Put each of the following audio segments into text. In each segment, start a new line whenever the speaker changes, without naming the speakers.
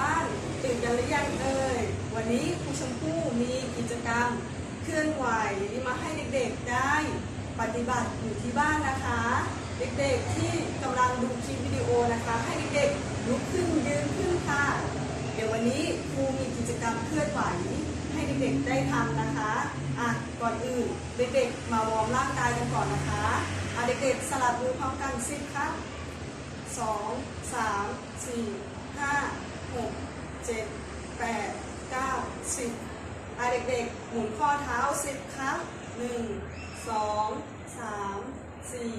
บ้านตื่นกันหรือยังเอ่ย วันนี้ครูชมพู่มีกิจกรรมเคลื่อนไหวมาให้เด็กๆได้ปฏิบัติอยู่ที่บ้านนะคะ เด็กๆที่กำลังดูคลิปวิดีโอนะคะ ให้เด็กๆลุกขึ้นยืนขึ้นค่ะ เดี๋ยววันนี้ครูมีกิจกรรมเคลื่อนไหวให้เด็กๆได้ทำนะคะอะก่อนอื่นเด็กๆมาวอร์มร่างกายกันก่อนนะคะอะเด็กๆสลับมือพร้อมกันสิครับสองสามสี่ห้า หกเจ็ดแปดเก้าสิบอะเด็กๆ หมุนข้อเท้าสิบครั้งหนึ่งสองสามสี่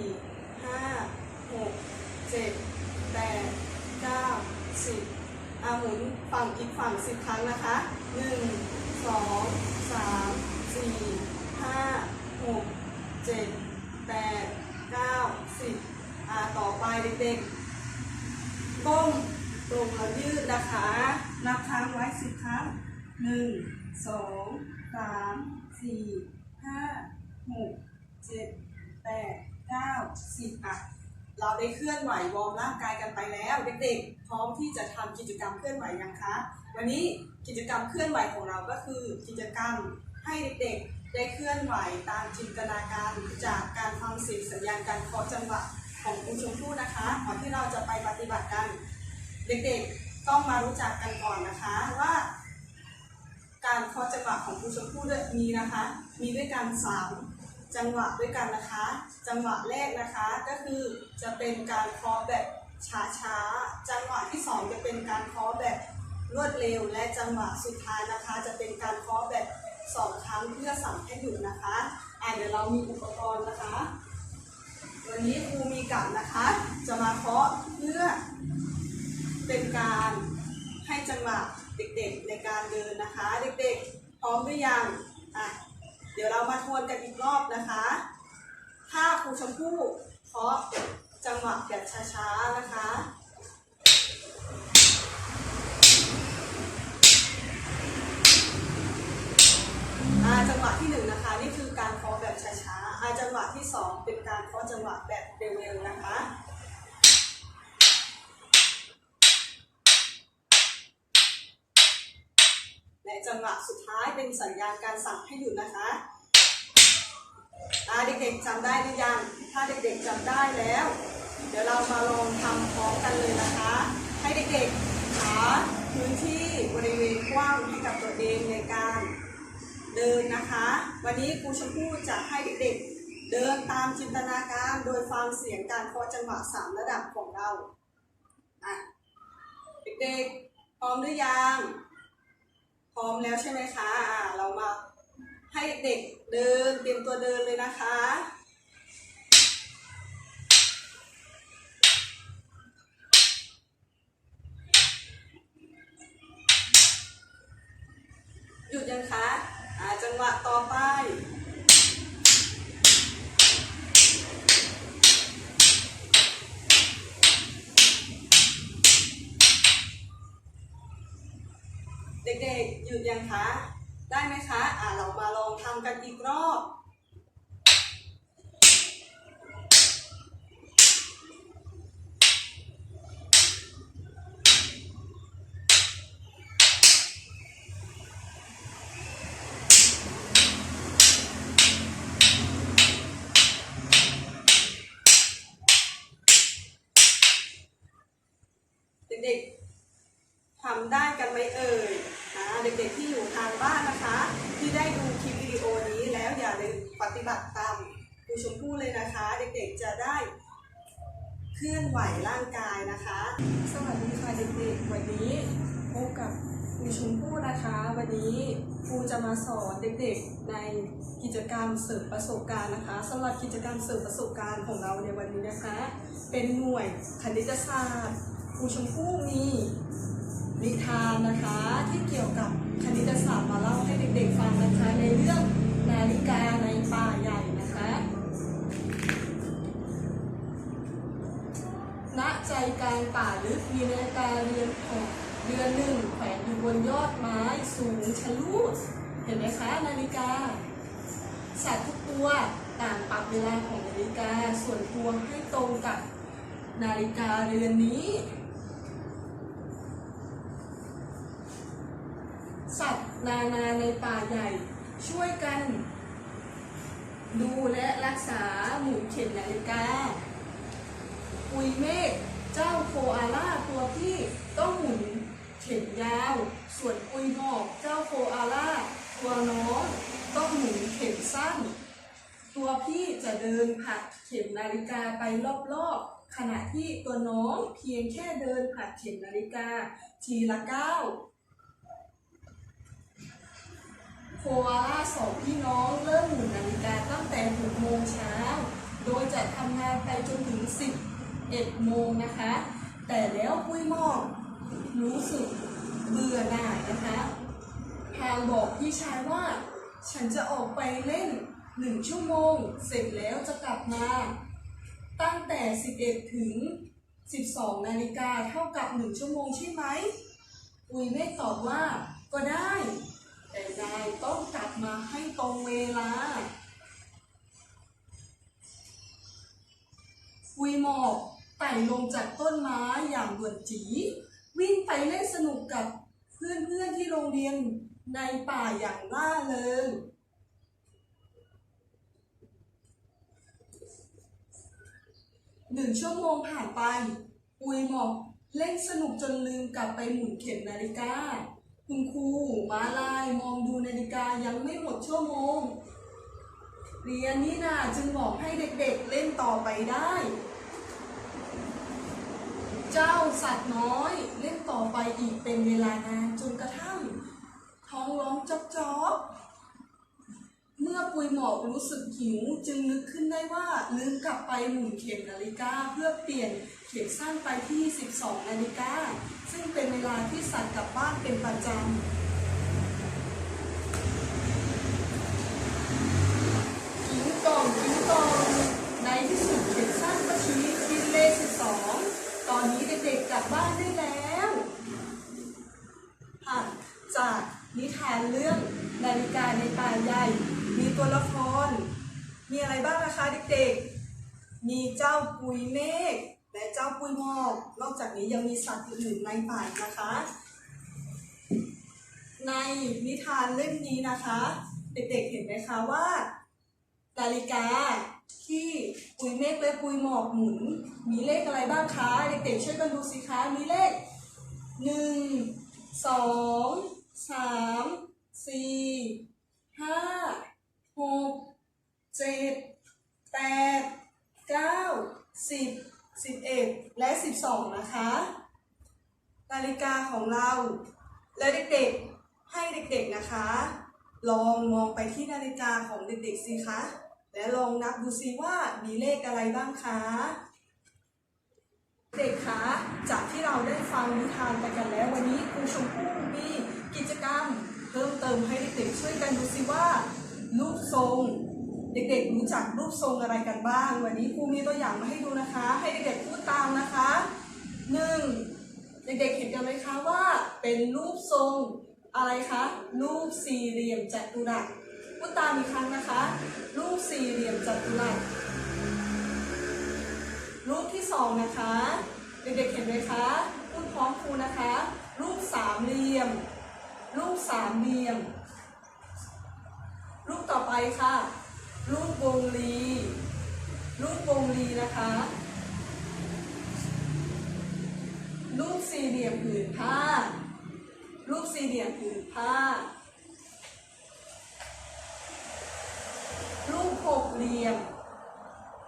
ห้าหกเจ็ดแปดเก้าสิบอะหมุนฝั่งอีกฝั่งสิบครั้งนะคะหนึ่งสองสามสี่ห้าหกเจ็ดแปดเก้าสิบอะต่อไปเด็กๆก้ม ตรงแล้วยืดนะคะ นับครั้งไว้สิบครั้งหนึ่งสองสามสี่ห้าหกเจ็ดแปดเก้าสิบอะเราได้เคลื่อนไหววอร์มร่างกายกันไปแล้วเด็กๆพร้อมที่จะทำกิจกรรมเคลื่อนไหวยังคะ วันนี้กิจกรรมเคลื่อนไหวของเราก็คือกิจกรรมให้เด็กๆได้เคลื่อนไหวตามจินตนาการจากการฟังเสียงสัญญาณการเคาะจังหวะของคุณชมพู่นะคะก่อนที่เราจะไปปฏิบัติกัน เด็กๆต้องมารู้จักกันก่อนนะคะว่า การเคาะจังหวะของครูชมพู่ด้วยมีนะคะ มีด้วยกันสามจังหวะด้วยกันนะคะ จังหวะแรกนะคะก็คือจะเป็นการเคาะแบบช้าๆ จังหวะที่สองจะเป็นการเคาะแบบรวดเร็ว และจังหวะสุดท้ายนะคะ จะเป็นการเคาะแบบสองครั้งเพื่อสั่งให้หยุดนะคะอะเดี๋ยวเรามีอุปกรณ์นะคะ วันนี้ครูมีกับนะคะ จะมาเคาะเพื่อ เป็นการให้จังหวะเด็กๆในการเดินนะคะ เด็กๆ พร้อมหรือยังอะเดี๋ยวเรามาทวนกันอีกรอบนะคะ ถ้าครูชมพู่เคาะจังหวะแบบช้าๆนะคะจังหวะที่หนึ่งนะคะนี่คือการเคาะแบบช้าๆจังหวะที่สองเป็นการเคาะจังหวะแบบเร็วๆนะคะ งหวะสุดท้ายเป็นสัญญาณการสั่งให้หยุดนะคะอ่าเด็กๆจำได้หรือยัง ถ้าเด็กๆจำได้แล้ว เดี๋ยวเรามาลองทำพร้อมกันเลยนะคะ ให้เด็กๆหาพื้นที่บริเวณกว้างให้กับตัวเองในการเดินนะคะ วันนี้ครูชมพู่จะให้เด็กๆเดินตามจินตนาการโดยฟังเสียงการเคาะจังหวะสามระดับของเราอะเด็กๆพร้อมหรือยัง พร้อมแล้วใช่ไหมคะเรามาให้เด็กเดินเตรียมตัวเดินเลยนะคะหยุดยังคะอ่าจังหวะต่อไป เด็กๆหยุดยังคะ ได้ไหมคะ อ่าเรามาลองทำกันอีกรอบเด็กๆทำได้กันไหมเอ่ย เด็กๆที่อยู่ทางบ้านนะคะ ที่ได้ดูคลิปวิดีโอนี้แล้วอย่าลืมปฏิบัติตามครูชมพู่เลยนะคะ เด็กๆจะได้เคลื่อนไหวร่างกายนะคะ สวัสดีค่ะเด็กๆวันนี้พบกับครูชมพู่นะคะ วันนี้ครูจะมาสอนเด็กๆในกิจกรรมเสริมประสบการณ์นะคะสำหรับกิจกรรมเสริมประสบการณ์ของเราในวันนี้นะคะ เป็นหน่วยคณิตศาสตร์ครูชมพู่มี นิทานนะคะ ที่เกี่ยวกับคณิตศาสตร์มาเล่าให้เด็กๆฟังนะคะในเรื่องนาฬิกาในป่าใหญ่นะคะณใจกลางป่าลึกมีนาฬิกาเรือนแขวนเรือนหนึ่งแขวนอยู่บนยอดไม้สูงชะลูดเห็นไหมคะนาฬิกา สัตว์ทุกตัวต่างปรับเวลาของนาฬิกาส่วนพวให้ตรงกับนาฬิกาเรือนนี้ สัตว์ นานาในป่าใหญ่ ช่วยกัน ดูและรักษาหมุนเข็มนาฬิกา ปุยเมฆเจ้าโคอาล่าตัวพี่ต้องหมุนเข็มยาว ส่วนปุยหมอกเจ้าโคอาล่าตัวน้องต้องหมุนเข็มสั้น ตัวพี่จะเดินผัดเข็มนาฬิกาไปรอบๆขณะที่ตัวน้องเพียงแค่เดินผัดเข็มนาฬิกา ทีละก้าว โคอาล่าสองพี่น้องเริ่มหมุนนาฬิกาตั้งแต่6โมงเช้า โดยจะทำงานไปจนถึง 11 โมงนะคะ แต่แล้วปุ้ยมอกรู้สึกเบื่อหน่ายนะคะทางบอกพี่ชายว่า ฉันจะออกไปเล่น1ชั่วโมง เสร็จแล้วจะกลับมา ตั้งแต่ 11 ถึง 12 นาฬิกาเท่ากับ 1 ชั่วโมงใช่ไหมอุยเมฆตอบว่าก็ได้ แต่นายต้องกลับมาให้ตรงเวลาอุยหมอกไต่ลงจากต้นไม้อย่างด่วนจี วิ่งไปเล่นสนุกกับเพื่อนๆที่โรงเรียนในป่าอย่างล่าเริงหนึ่งชั่วโมงผ่านไปอุยหมอกเล่นสนุกจนลืมกลับไปหมุนเข็มนาฬิกา คุณครูมาลายมองดูนาฬิกายังไม่หมดชั่วโมง เรียนนี่นาจึงบอกให้เด็กๆเล่นต่อไปได้ เจ้าสัตว์น้อยเล่นต่อไปอีกเป็นเวลานานจนกระทั่งท้องร้องจ๊อบจ๊อบ มื่อปุยหมอกรู้สึกหิว จึงนึกขึ้นได้ว่าลืมกลับไปหมุนเข็มนาฬิกา เพื่อเปลี่ยนเข็มสั้นไปที่ 12 นาฬิกา ซึ่งเป็นเวลาที่สัตว์กลับบ้านเป็นประจำกินกล่องกินกล่องในที่สุดเข็มสั้นก็ชี้ดินเลข 12 ตอนนี้เด็กๆกลับบ้านได้แล้วค่ะจากนิทานเรื่องนาฬิกาในป่าใหญ่ มีตัวละคร มีอะไรบ้างนะคะเด็กๆ มีเจ้าปุยเมฆและเจ้าปุยหมอก นอกจากนี้ยังมีสัตว์อื่นๆในป่านะคะ ในนิทานเล่มนี้นะคะ เด็กๆเห็นไหมคะว่านาฬิกาที่ปุยเมฆและปุยหมอกหมุน มีเลขอะไรบ้างคะเด็กๆช่วยกันดูสิคะมีเลขหนึ่งสองสามสี่ห้า กเจ็ดแปดเก้าสิบสิบเอ็ดและสิบสองนะคะ นาฬิกาของเรา และเด็กๆให้เด็กๆนะคะ ลองมองไปที่นาฬิกาของเด็กๆสิคะ และลองนับดูซิว่ามีเลขอะไรบ้างคะเด็กคะจากที่เราได้ฟังนิทานไปกันแล้ววันนี้ครูชมพู่มีกิจกรรม เพิ่มเติมให้เด็กๆช่วยกันดูซิว่า รูปทรง เด็กๆรู้จักรูปทรงอะไรกันบ้าง วันนี้ครูมีตัวอย่างมาให้ดูนะคะ ให้เด็กๆพูดตามนะคะหนึ่งเด็กๆเห็นกันไหมคะว่าเป็นรูปทรงอะไรคะรูปสี่เหลี่ยมจัตุรัสพูดตามอีกครั้งนะคะ รูปสี่เหลี่ยมจัตุรัสรูปที่สองนะคะ เด็กๆเห็นไหมคะพูดพร้อมครูนะคะ รูปสามเหลี่ยม รูปสามเหลี่ยม รูปต่อไปค่ะ รูปวงรี รูปวงรีนะคะ รูปสี่เหลี่ยมผืนผ้า รูปสี่เหลี่ยมผืนผ้า รูปหกเหลี่ยม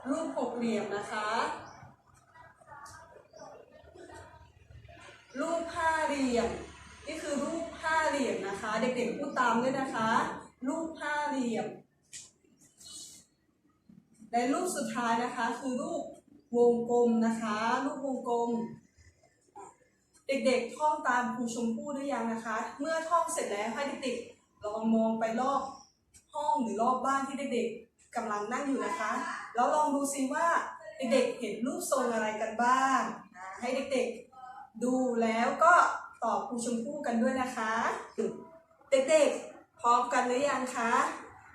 รูปหกเหลี่ยมนะคะ รูปห้าเหลี่ยม นี่คือรูปห้าเหลี่ยมนะคะ เด็กๆพูดตามด้วยนะคะ รูปห้าเหลี่ยม และรูปสุดท้ายนะคะคือรูปวงกลมนะคะ รูปวงกลม เด็กๆท่องตามครูชมพู่หรือยังนะคะ เมื่อท่องเสร็จแล้วให้เด็กๆลองมองไปรอบห้องหรือรอบบ้านที่เด็กๆกำลังนั่งอยู่นะคะ แล้วลองดูซิว่าเด็กๆเห็นรูปทรงอะไรกันบ้าง ให้เด็กๆดูแล้วก็ตอบครูชมพู่กันด้วยนะคะ เด็กๆ พร้อมกันหรือยังคะ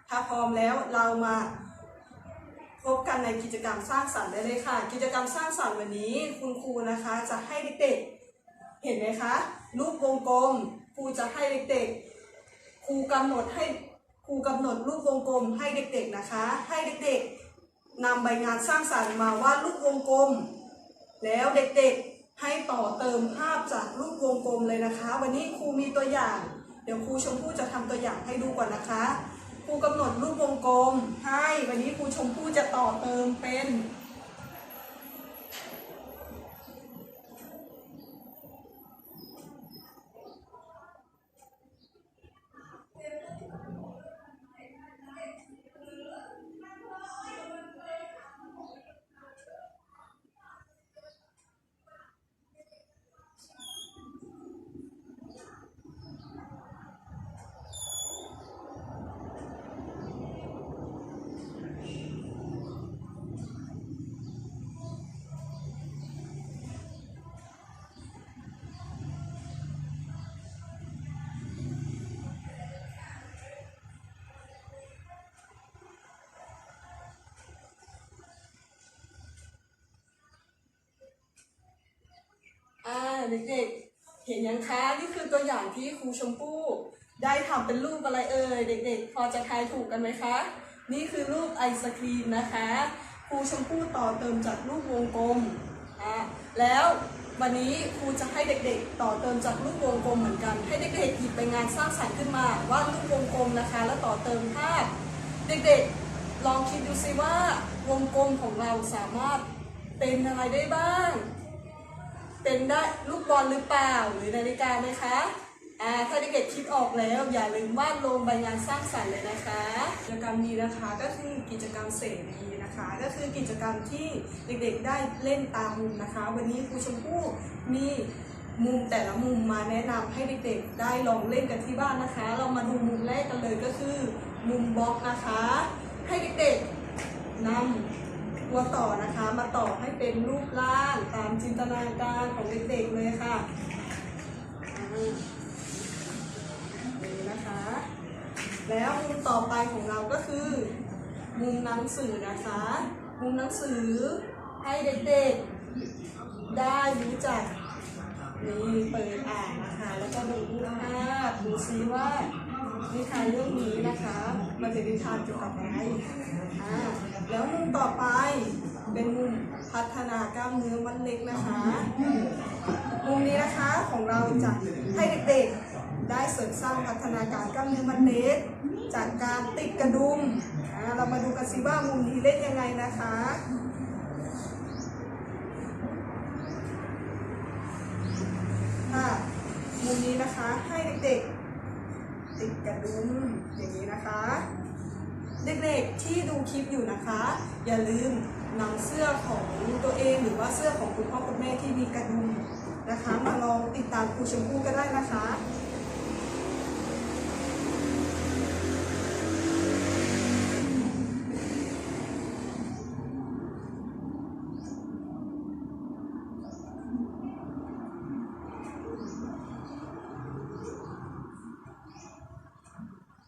ถ้าพร้อมแล้วเรามาพบกันในกิจกรรมสร้างสรรค์ได้เลยค่ะ กิจกรรมสร้างสรรค์วันนี้คุณครูนะคะจะให้เด็กๆเห็นไหมคะรูปวงกลมครูจะให้เด็กครูกำหนดให้ครูกำหนดรูปวงกลมให้เด็กๆนะคะ ให้เด็กๆนำใบงานสร้างสรรค์มาวาดรูปวงกลม แล้วเด็กๆให้ต่อเติมภาพจากรูปวงกลมเลยนะคะ วันนี้ครูมีตัวอย่าง ดี๋ยวครูชมพู่จะทำตัวอย่างให้ดูก่อนนะคะครูกำหนดรูปวงกลมให้วันนี้ครูชมพู่จะต่อเติมเป็น เด็กๆ เห็นยังคะนี่คือตัวอย่างที่ครูชมพู่ได้ทำเป็นรูปอะไรเอ่ยเด็ก ๆ พอจะทายถูกกันไหมคะ นี่คือรูปไอศครีมนะคะครูชมพู่ต่อเติมจากรูปวงกลมอ่าแล้ววันนี้ครูจะให้เด็กๆ ต่อเติมจากรูปวงกลมเหมือนกัน ให้เด็กๆหยิบไปงานสร้างสรรค์ขึ้นมาวาดรูปวงกลมนะคะ แล้วต่อเติมภาพเด็กๆ ลองคิดดูสิว่าวงกลมของเราสามารถเป็นอะไรได้บ้าง เป็นได้ลูกบอลหรือเปล่าหรือนาฬิกาไหมคะอ่าถ้าเด็กๆคิดออกแล้วอย่าลืมวาดลงใบงานสร้างสรรค์เลยนะคะกิจกรรมนี้นะคะก็คือกิจกรรมเสรีนะคะ ก็คือกิจกรรมที่เด็กๆได้เล่นตามมุมนะคะ วันนี้ครูชมพู่มีมุมแต่ละมุมมาแนะนำให้เด็กๆได้ลองเล่นกันที่บ้านนะคะ เรามาดูมุมแรกกันเลยก็คือ มุมบล็อกนะคะ ให้เด็กๆนำ ตัวต่อนะคะมาต่อให้เป็นรูปร่างตามจินตนาการของเด็กๆเลยค่ะอ่านี่นะคะ แล้วมุมต่อไปของเราก็คือ มุมหนังสือนะคะ มุมหนังสือให้เด็กๆได้รู้จักนี่เปิดอ่านนะคะ แล้วก็ดูรูปภาพดูซิว่า นิทานเรื่องนี้นะคะ มันเป็นนิทานเกี่ยวกับอะไรอ่าแล้วมุมต่อไปเป็นมุมพัฒนากล้ามเนื้อมัดเล็กนะคะ มุมนี้นะคะของเราจะให้เด็กๆได้เสริมสร้างพัฒนาการกล้ามเนื้อมัดเล็ก จากการติดกระดุมอ่าเรามาดูกันสิว่ามุมนี้เล่นยังไงนะคะค่ะมุมนี้นะคะให้เด็กๆ ติดกระดุมอย่างนี้นะคะ เด็กๆที่ดูคลิปอยู่นะคะ อย่าลืมนำเสื้อของตัวเองหรือว่าเสื้อของคุณพ่อคุณแม่ที่มีกระดุมนะคะ มาลองติดตามครูชมพู่ก็ได้นะคะ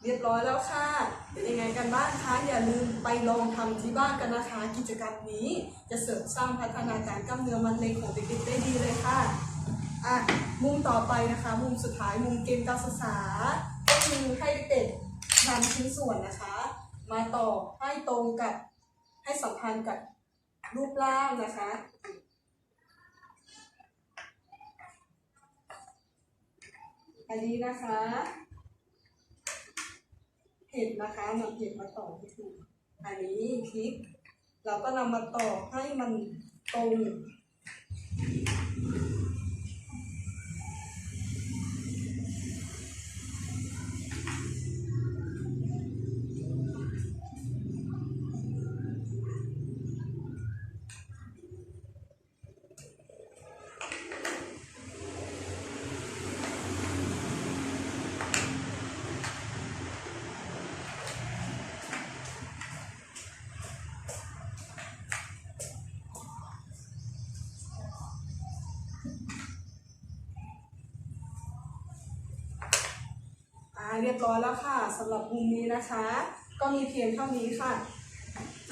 เรียบร้อยแล้วค่ะ เป็นยังไงกันบ้างคะ อย่าลืมไปลองทำที่บ้านกันนะคะ กิจกรรมนี้จะเสริมสร้างพัฒนาการกล้ามเนื้อมัดเล็กของเด็กๆได้ดีเลยค่ะ อะ มุมต่อไปนะคะ มุมสุดท้าย มุมเกมการศึกษา ก็คือให้เด็กๆนำชิ้นส่วนนะคะ มาต่อให้ตรงกับ ให้สัมพันธ์กับรูปร่างนะคะอันนี้นะคะ เห็ดนะคะนำเห็ดมาต่อให้ถูกอันนี้คลิกเราก็นำมาต่อให้มันตรง เรียบร้อยแล้วค่ะสำหรับมุมนี้นะคะ ก็มีเพียงเท่านี้ค่ะ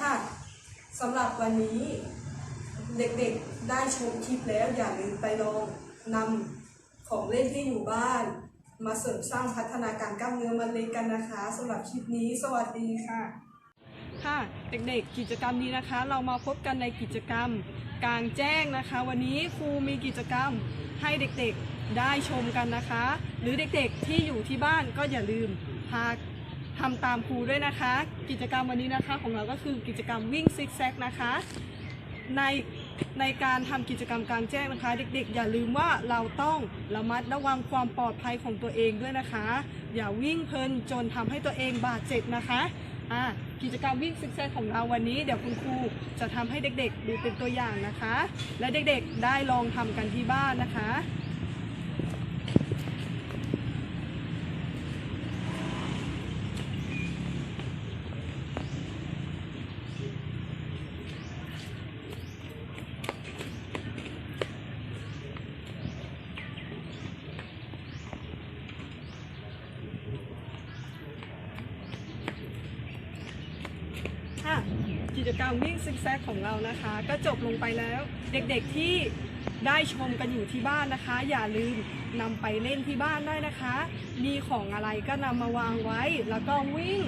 ค่ะสำหรับวันนี้เด็กๆได้ชมคลิปแล้วอย่าลืมไปลองนำของเล่นที่อยู่บ้าน มาเสริมสร้างพัฒนาการกล้ามเนื้อมะเร็งกันนะคะสำหรับคลิปนี้สวัสดีค่ะ ค่ะ เด็กๆกิจกรรมนี้นะคะ เรามาพบกันในกิจกรรมกลางแจ้งนะคะ วันนี้ครูมีกิจกรรมให้เด็กๆ ได้ชมกันนะคะ หรือเด็กๆที่อยู่ที่บ้านก็อย่าลืมพาทำตามครูด้วยนะคะ กิจกรรมวันนี้นะคะของเราก็คือกิจกรรมวิ่งซิกแซกนะคะ ในในการทำกิจกรรมกลางแจ้งนะคะ เด็กๆ อย่าลืมว่าเราต้องระมัดระวังความปลอดภัยของตัวเองด้วยนะคะ อย่าวิ่งเพลินจนทำให้ตัวเองบาดเจ็บนะคะอ่ากิจกรรมวิ่งซิกแซกของเราวันนี้เดี๋ยวคุณครูจะทำให้เด็กๆ ดูเป็นตัวอย่างนะคะ และเด็กๆได้ลองทำกันที่บ้านนะคะ กิจกรรมวิ่งซิกแซกของเรานะคะ ก็จบลงไปแล้ว เด็กๆที่ได้ชมกันอยู่ที่บ้านนะคะ อย่าลืมนำไปเล่นที่บ้านได้นะคะ มีของอะไรก็นำมาวางไว้ แล้วก็วิ่ง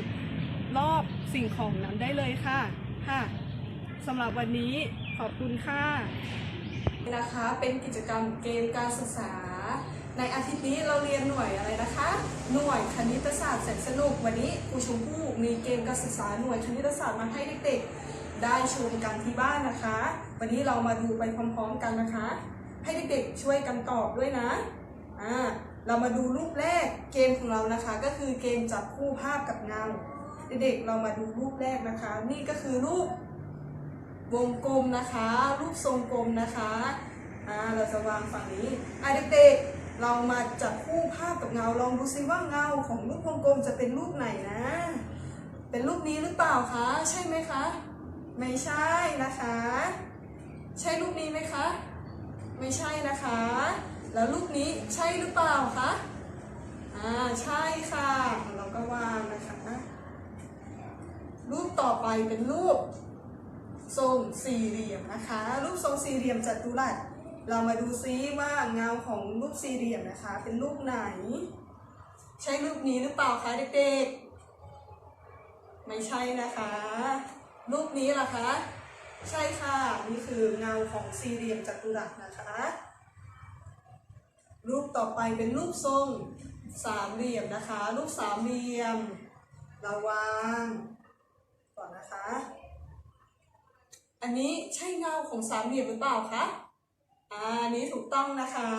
รอบสิ่งของนั้นได้เลยค่ะค่ะสำหรับวันนี้ขอบคุณค่ะนะคะเป็นกิจกรรมเกมการศึกษา ในอาทิตย์นี้เราเรียนหน่วยอะไรนะคะ หน่วยคณิตศาสตร์แสนสนุกวันนี้ครูชมพู่มีเกมการศึกษาหน่วยคณิตศาสตร์มาให้เด็กๆ ได้ชมกันที่บ้านนะคะ วันนี้เรามาดูไปพร้อมๆกันนะคะ ให้เด็กๆช่วยกันตอบด้วยนะอ่าเรามาดูรูปแรกเกมของเรานะคะ ก็คือเกมจับคู่ภาพกับเงาเด็กๆเรามาดูรูปแรกนะคะ นี่ก็คือรูปวงกลมนะคะ รูปทรงกลมนะคะอ่าเราจะวางฝั่งนี้อะเด็กๆเรามาจับคู่ภาพกับเงาลองดูซิว่าเงาของรูปวงกลมจะเป็นรูปไหนนะ เป็นรูปนี้หรือเปล่าคะ ใช่ไหมคะ ไม่ใช่นะคะ ใช่รูปนี้ไหมคะ ไม่ใช่นะคะ แล้วรูปนี้ใช่หรือเปล่าคะ อ่า ใช่ค่ะ เราก็วางนะคะ รูปต่อไปเป็นรูปทรงสี่เหลี่ยมนะคะ รูปทรงสี่เหลี่ยมจัตุรัส เรามาดูซิว่าเงาของรูปสี่เหลี่ยมนะคะ เป็นรูปไหน ใช่รูปนี้หรือเปล่าคะเด็กๆ ไม่ใช่นะคะ รูปนี้ล่ะคะ ใช่ค่ะ นี่คือเงาของสี่เหลี่ยมจัตุรัสนะคะ รูปต่อไปเป็นรูปทรงสามเหลี่ยมนะคะ รูปสามเหลี่ยมเราวางก่อนนะคะ อันนี้ใช่เงาของสามเหลี่ยมหรือเปล่าคะอ่าอันนี้ถูกต้องนะคะ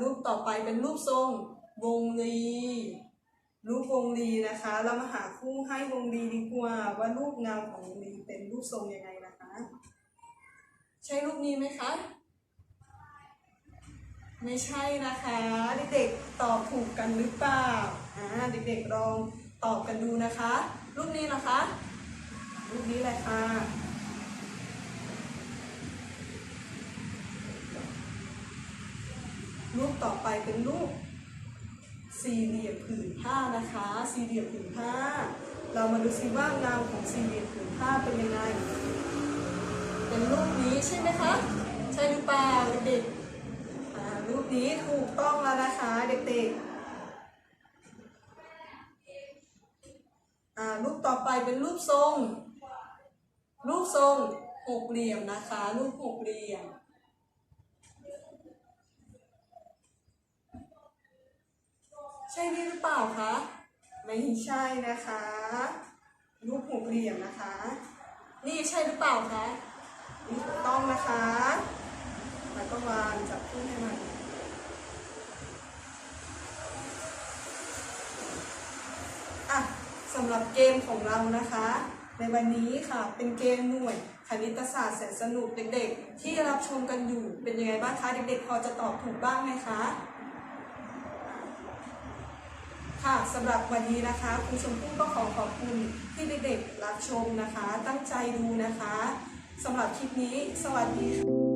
รูปต่อไปเป็นรูปทรงวงรี รูปวงรีนะคะ เรามาหาคู่ให้วงรีดีกว่าว่ารูปเงาของวงรีเป็นรูปทรงยังไงนะคะ ใช่รูปนี้ไหมคะ ไม่ใช่นะคะเด็กๆตอบถูกกันหรือเปล่าอ่าเด็กๆลองตอบกันดูนะคะ รูปนี้นะคะ รูปนี้เลยค่ะรูปต่อไปเป็นรูป สี่เหลี่ยมผืนผ้านะคะ สี่เหลี่ยมผืนผ้า เรามาดูซิว่าเงาของสี่เหลี่ยมผืนผ้าเป็นยังไง เป็นรูปนี้ใช่ไหมคะใช่หรือเปล่าเด็กๆรูปนี้ถูกต้องแล้วนะคะเด็กๆรูปต่อไปเป็นรูปทรง รูปทรงหกเหลี่ยมนะคะ รูปหกเหลี่ยม ใช่นี่หรือเปล่าคะ ไม่ใช่นะคะ รูปหกเหลี่ยมนะคะ นี่ใช่หรือเปล่าคะนี่ถูกต้องนะคะ แล้วก็วางจับคู่ให้มันอะสำหรับเกมของเรานะคะ ในวันนี้ค่ะเป็นเกมหน่วยคณิตศาสตร์แสนสนุกเด็กๆ ที่รับชมกันอยู่เป็นยังไงบ้างคะ เด็กๆ พอจะตอบถูกบ้างไหมคะ ค่ะสำหรับวันนี้นะคะครูชมพู่ก็ขอขอบคุณที่เด็กๆรับชมนะคะ ตั้งใจดูนะคะสำหรับคลิปนี้ สวัสดีค่ะ